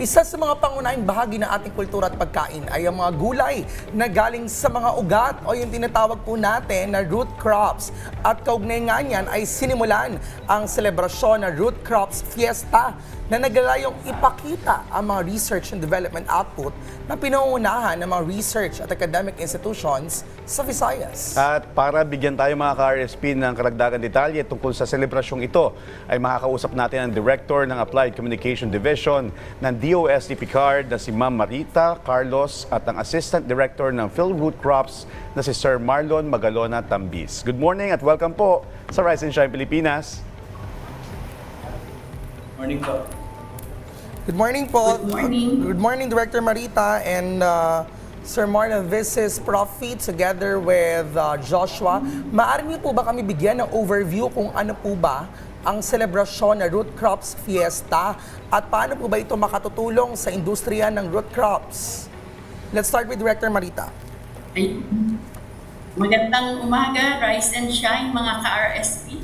Isa sa mga pangunahing bahagi ng ating kultura at pagkain ay ang mga gulay na galing sa mga ugat o yung tinatawag po natin na root crops. At kaugnay nga niyan ay sinimulan ang selebrasyon na Root Crops Fiesta na naglalayong ipakita ang mga research and development output na pinangunahan ng mga research at academic institutions sa Visayas. At para bigyan tayo mga ka-RSP ng karagdagan detalye tungkol sa selebrasyong ito, ay makakausap natin ang Director ng Applied Communication Division ng DOST Picard na si Ma'am Marita Carlos at ang Assistant Director ng Field Root Crops na si Sir Marlon Magalona Tambis. Good morning at welcome po sa Rise and Shine Pilipinas. Morning po. Good morning po. Good morning. Good morning, Director Marita and uh, Sir Marlon. This is Profi together with uh, Joshua. Maaari niyo po ba kami bigyan ng overview kung ano po ba ang selebrasyon na Root Crops Fiesta at paano po ba ito makatutulong sa industriya ng root crops? Let's start with Director Marita. Ay, magandang umaga, Rise and Shine mga ka-RSP.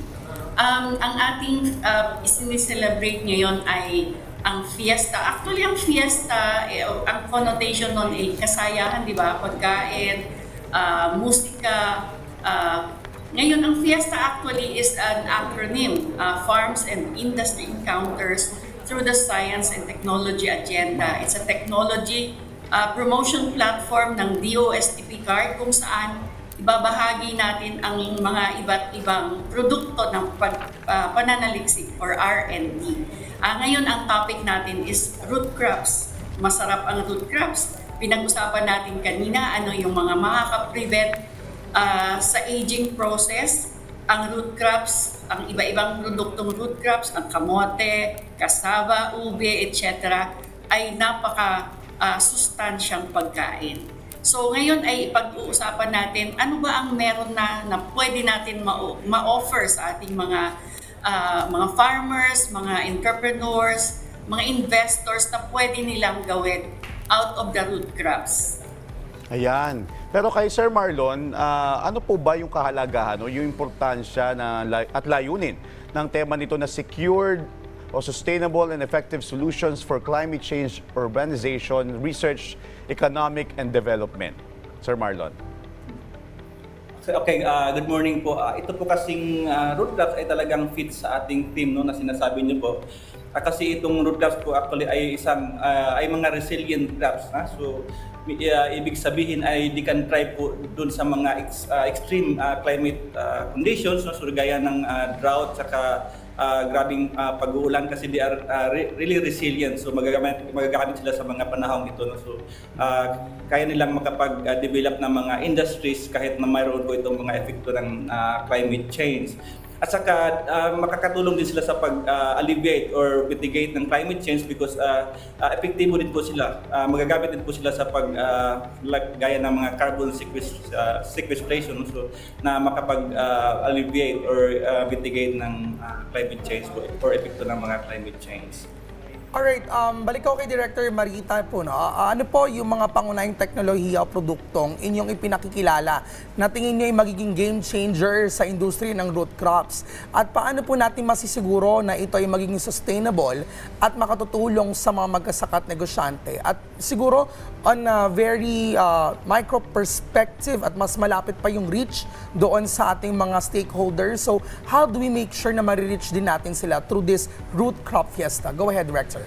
Um, ang ating uh, celebrate ngayon ay ang fiesta. Actually, ang fiesta, eh, ang connotation nun ay kasayahan, di ba? Pagkain, uh, musika. Uh, ngayon, ang fiesta actually is an acronym, uh, Farms and Industry Encounters through the Science and Technology Agenda. It's a technology uh, promotion platform ng DOSTP card kung saan ibabahagi natin ang mga iba't ibang produkto ng pag, uh, pananaliksik or R&D. Ah, ngayon ang topic natin is root crops. Masarap ang root crops. Pinag-usapan natin kanina ano yung mga makaka-prevent ah, sa aging process ang root crops, ang iba-ibang produktong root crops, ang kamote, kasaba, ube, etc. ay napaka ah, sustansyang pagkain. So ngayon ay pag-uusapan natin ano ba ang meron na na pwede natin ma- ma-offer sa ating mga ah, mga farmers, mga entrepreneurs, mga investors na pwede nilang gawin out of the root crops. Ayan. Pero kay Sir Marlon, ah, ano po ba yung kahalagahan o yung importansya na, at layunin ng tema nito na secured o sustainable and effective solutions for climate change, urbanization, research, economic, and development? Sir Marlon. Okay, uh, good morning po. Uh, ito po kasing uh, root crops ay talagang fit sa ating theme no, na sinasabi niyo po. Uh, kasi itong root crops po actually ay isang uh, ay mga resilient crops. Ha? So uh, ibig sabihin ay they can thrive po dun sa mga ex- uh, extreme uh, climate uh, conditions, no? so gaya ng uh, drought, saka uh, grabing uh, pag-uulan kasi they are uh, re- really resilient. So magagamit, magagamit sila sa mga panahong ito. No? So uh, kaya nilang makapag-develop ng mga industries kahit na mayroon po itong mga epekto ng uh, climate change. At saka uh, makakatulong din sila sa pag-alleviate or mitigate ng climate change because uh, uh, epektibo din po sila. Uh, magagamit din po sila sa pag uh, like, gaya ng mga carbon sequest- sequestration so na makapag-alleviate or uh, mitigate ng uh, climate change or epekto ng mga climate change. Alright, um, balik ako kay Director Marita po. No? Ah, ano po yung mga pangunahing teknolohiya o produktong inyong ipinakikilala na tingin nyo ay magiging game changer sa industriya ng root crops? At paano po natin masisiguro na ito ay magiging sustainable at makatutulong sa mga magkasakat negosyante? At siguro on a very uh, micro perspective at mas malapit pa yung reach doon sa ating mga stakeholders. So how do we make sure na marireach din natin sila through this root crop fiesta? Go ahead, Director.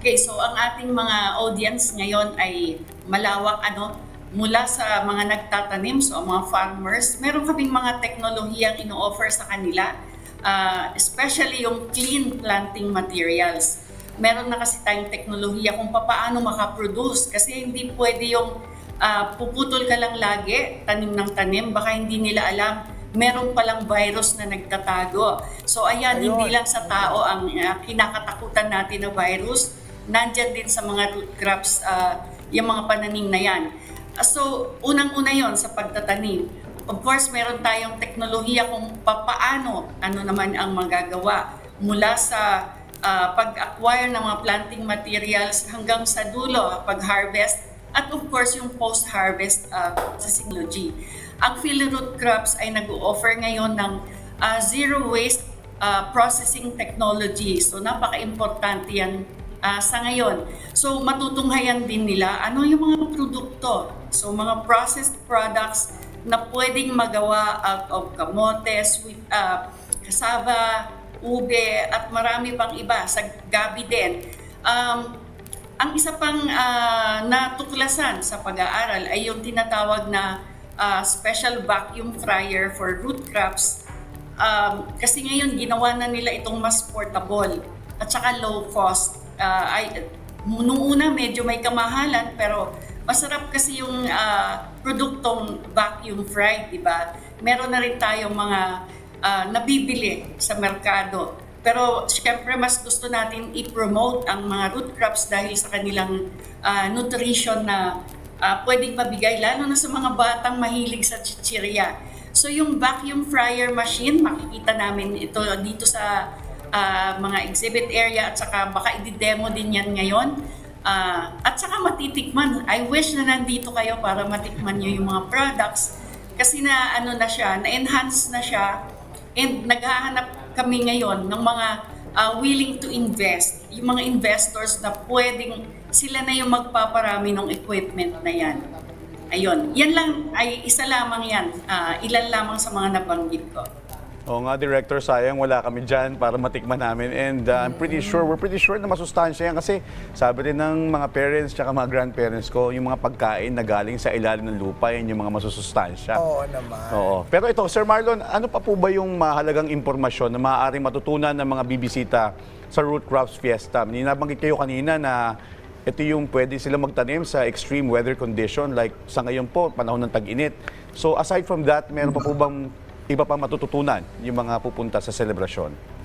Okay, so ang ating mga audience ngayon ay malawak ano mula sa mga nagtatanim, so mga farmers, meron kaming mga teknolohiyang ino-offer sa kanila, ah, especially yung clean planting materials. Meron na kasi tayong teknolohiya kung paano makaproduce kasi hindi pwede yung ah, puputol ka lang lagi, tanim ng tanim, baka hindi nila alam meron palang virus na nagtatago. So ayan, Ayun. hindi lang sa tao ang uh, kinakatakutan natin na virus, nandyan din sa mga root crops, uh, yung mga pananim na yan. Uh, so, unang-una yon sa pagtatanim. Of course, meron tayong teknolohiya kung papaano, ano naman ang magagawa mula sa uh, pag-acquire ng mga planting materials hanggang sa dulo, pag-harvest, at of course, yung post-harvest uh, sa technology. Ang field root crops ay nag-offer ngayon ng uh, zero waste ah, processing technology. So napaka-importante yan ah, sa ngayon. So matutunghayan din nila ano yung mga produkto. So mga processed products na pwedeng magawa out of kamote, sweet, ah, kasaba, ube, at marami pang iba sa gabi din. Um, ang isa pang ah, natuklasan sa pag-aaral ay yung tinatawag na ah, special vacuum fryer for root crops. Um, kasi ngayon ginawa na nila itong mas portable at saka low cost. Ah, ay, nung una medyo may kamahalan pero masarap kasi yung ah, produktong vacuum fried, di ba? Meron na rin tayong mga ah, nabibili sa merkado. Pero syempre mas gusto natin i-promote ang mga root crops dahil sa kanilang ah, nutrition na ah, pwedeng mabigay lalo na sa mga batang mahilig sa chichirya. So yung vacuum fryer machine, makikita namin ito dito sa ah, mga exhibit area at saka baka i-demo din yan ngayon. Ah, at saka matitikman. I wish na nandito kayo para matikman nyo yung mga products kasi na ano na siya, na-enhance na siya And naghahanap kami ngayon ng mga ah, willing to invest, yung mga investors na pwedeng sila na yung magpaparami ng equipment na yan. Ayun, yan lang ay isa lamang yan, Ah, ilan lamang sa mga nabanggit ko. Oo nga, Director, sayang wala kami dyan para matikman namin. And uh, I'm pretty sure, we're pretty sure na masustansya yan kasi sabi rin ng mga parents at mga grandparents ko, yung mga pagkain na galing sa ilalim ng lupa, yan yung mga masusustansya. Oo naman. Oo. Pero ito, Sir Marlon, ano pa po ba yung mahalagang impormasyon na maaaring matutunan ng mga bibisita sa Root Crops Fiesta? Ninabanggit kayo kanina na ito yung pwede sila magtanim sa extreme weather condition like sa ngayon po, panahon ng tag-init. So aside from that, meron pa po bang iba pa matututunan yung mga pupunta sa selebrasyon?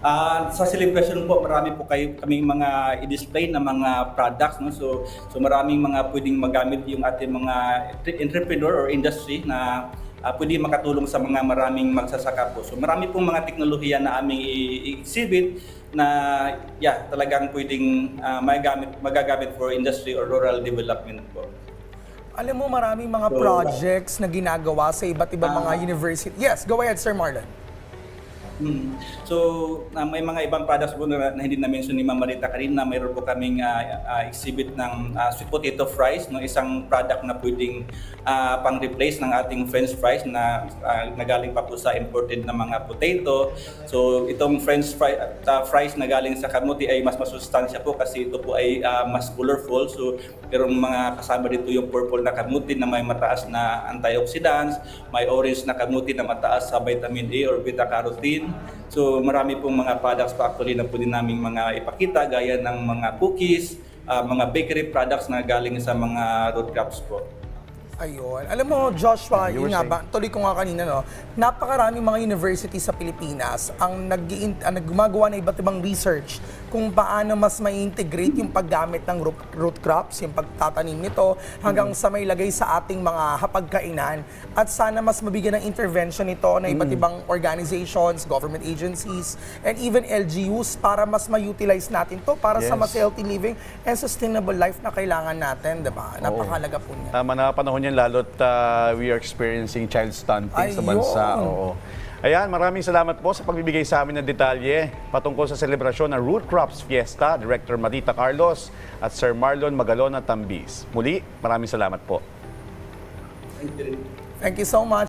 Ah, sa celebration po, marami po kayo kaming mga i-display na mga products no. So so maraming mga pwedeng magamit yung ating mga entrepreneur or industry na ah, pwede makatulong sa mga maraming magsasaka po. So marami pong mga teknolohiya na aming i-exhibit na yeah, talagang pwedeng ah, magagamit magagamit for industry or rural development po. Alam mo, maraming mga So, projects na ginagawa sa iba't ibang mga Ah. university. Yes, go ahead, Sir Marlon. Mm. So, ah, may mga ibang products po na, na hindi na-mention ni Ma'am Marita kanina. Mayroon po kaming ah, ah, exhibit ng ah, sweet potato fries, no? isang product na pwedeng ah, pang-replace ng ating french fries na ah, nagaling pa po sa imported na mga potato. So, itong french fry, ah, fries na galing sa kamuti ay mas masustansya po kasi ito po ay ah, mas colorful. So, merong mga kasama dito yung purple na kamuti na may mataas na antioxidants, may orange na kamuti na mataas sa vitamin A or beta-carotene. So marami pong mga products pa actually na pwede namin mga ipakita gaya ng mga cookies, ah, mga bakery products na galing sa mga root crops po. Ayun. Alam mo, Joshua, You yun nga ba, tuloy ko nga kanina, no, napakaraming mga university sa Pilipinas ang nag ang gumagawa ng iba't ibang research kung paano mas ma-integrate yung paggamit ng root, root crops, yung pagtatanim nito, hanggang sa may lagay sa ating mga hapagkainan. At sana mas mabigyan ng intervention nito ng iba't ibang organizations, government agencies, and even LGUs para mas ma-utilize natin to para sa Yes. mas healthy living and sustainable life na kailangan natin, di ba? Napakalaga po niya. Tama na panahon yan, lalo't uh, we are experiencing child stunting sa bansa. Oo. Ayan, maraming salamat po sa pagbibigay sa amin ng detalye patungkol sa selebrasyon ng Root Crops Fiesta, Director Marita Carlos at Sir Marlon Magalona Tambis. Muli, maraming salamat po. Thank you rin. Thank you so much.